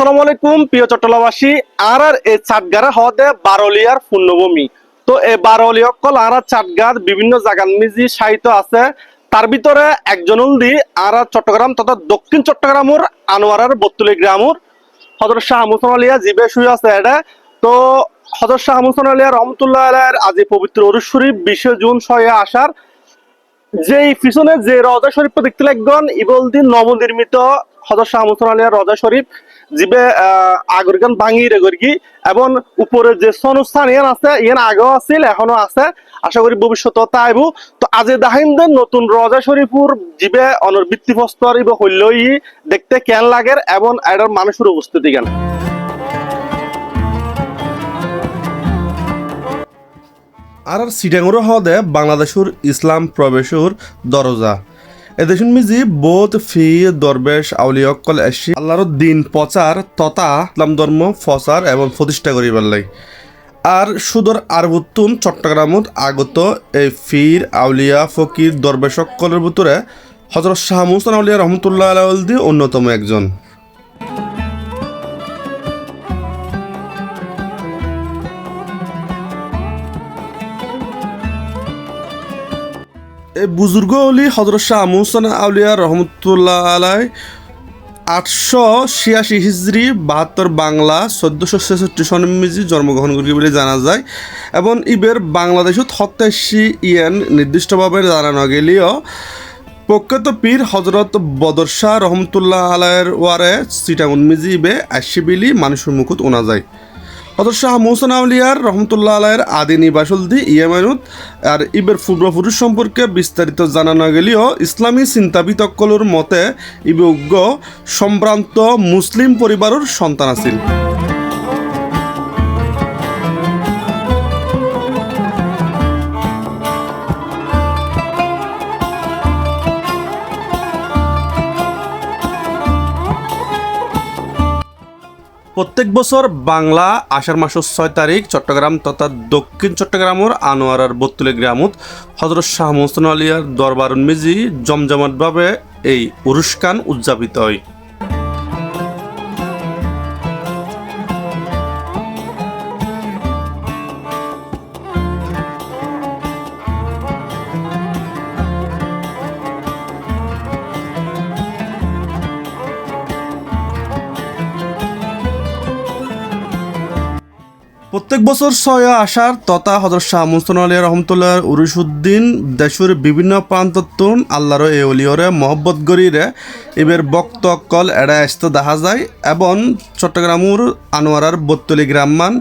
আসসালামু আলাইকুম, প্রিয় চট্টলাবাসী আর আর এই চাটগারা হদে বারলিয়ার পূর্ণভূমি। তো এই বারলি আর আর চাটগার বিভিন্ন জায়গার মিজি সাহিত্য আছে। তার ভিতরে একজন উলদি আর আর চট্টগ্রাম তথা দক্ষিণ চট্টগ্রামের, আনোয়ারার বত্তুলি গ্রামর। হজরত শাহ মুসন আলিয়া জিবে শুয়ে আছে এটা তো হজরত শাহ মুসন আলিয়া রহমতুল্লাহ আলাইয়ের আজি পবিত্র অরুজ শরীফ বিশে জুন ছয় আসার যে পিছনে যে রজা শরীফ দেখতে লাগবেন ইবলদিন নবনির্মিত হজর শাহ মুসন আলিয়া রজা শরীফ। জিবে আগরগান ভাঙি রেগরগি এবং উপরে যে সনুস্থান ইয়ান আছে, ইয়ান আগেও আছিল, এখনও আছে। আশা করি ভবিষ্যতে তাইব তো আজি দাহিনদের নতুন রজা শরীফুর জিবে অনর ভিত্তিপ্রস্তর ইবে হইলই, দেখতে কেন লাগের এবং এটার মানুষের উপস্থিতি কেন? আর আর হদে বাংলাদেশের ইসলাম প্রবেশের দরজা। এদেশন মিজি বোধ ফি দরবেশ আউলিয়কল এসি আল্লাহর দিন প্রচার তথা ইসলাম ধর্ম প্রচার এবং প্রতিষ্ঠা করিবার লাই। আর সুদর আরবুত্তুন চট্টগ্রামত আগত এই ফির আউলিয়া ফকির দরবেশকলের ভিতরে হজরত শাহ মুসান আউলিয়া রহমতুল্লাহ আলাউদ্দি অন্যতম একজন। এই বুজুর্গ হলি হজরত শাহ মুহসেন আউলিয়া রহমতুল্লাহ আলাই আটশো ছিয়াশি হিজড়ি বাহাত্তর বাংলা চোদ্দশো ছেষট্টি সনমিজি জন্মগ্রহণ করি বলে জানা যায়। এবং ইবের বাংলাদেশত সত্যাশি ইয়েন নির্দিষ্টভাবে জানানো গেলেও প্রখ্যাত পীর হজরত বদর শাহ রহমতুল্লাহ আলায়ের ওয়ারে সিটাগুন মিজি ইবে আশিবিলি মানুষের মুখত ওনা যায়। হজরত শাহ মোহসান আউলিয়ার রহমতুল্লাহ আলায়ের আদি নিবাসল দি ইয়েমানুত আর ইবের পূর্বপুরুষ সম্পর্কে বিস্তারিত জানানো গেলেও ইসলামী চিন্তাবিতকলর মতে ইবে উগ্র সম্ভ্রান্ত মুসলিম পরিবারের সন্তান আছিল। প্রত্যেক বছর বাংলা আষাঢ় মাসের ছয় তারিখ চট্টগ্রাম তথা দক্ষিণ চট্টগ্রামের আনোয়ারার বত্তুলে গ্রামত হজরত শাহ মোহসেন আলিয়ার দরবার মেজি জমজমাটভাবে এই উরুস্কান উদযাপিত হয়। প্রত্যেক বছর ছয় আসার তথা হজরত শাহ মুস্তন আলী রহমতুল্লাহ উরুসুদ্দিন দেশের বিভিন্ন প্রান্তত্বন আল্লাহর এ অলিওরে মহব্বত গরিরে এবার বক্ত কল এড়া আসতে দেখা যায় এবং চট্টগ্রামুর আনোয়ারার বত্তলি গ্রামমান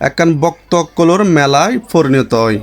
একান বক্ত কলর মেলায় পরিণত হয়।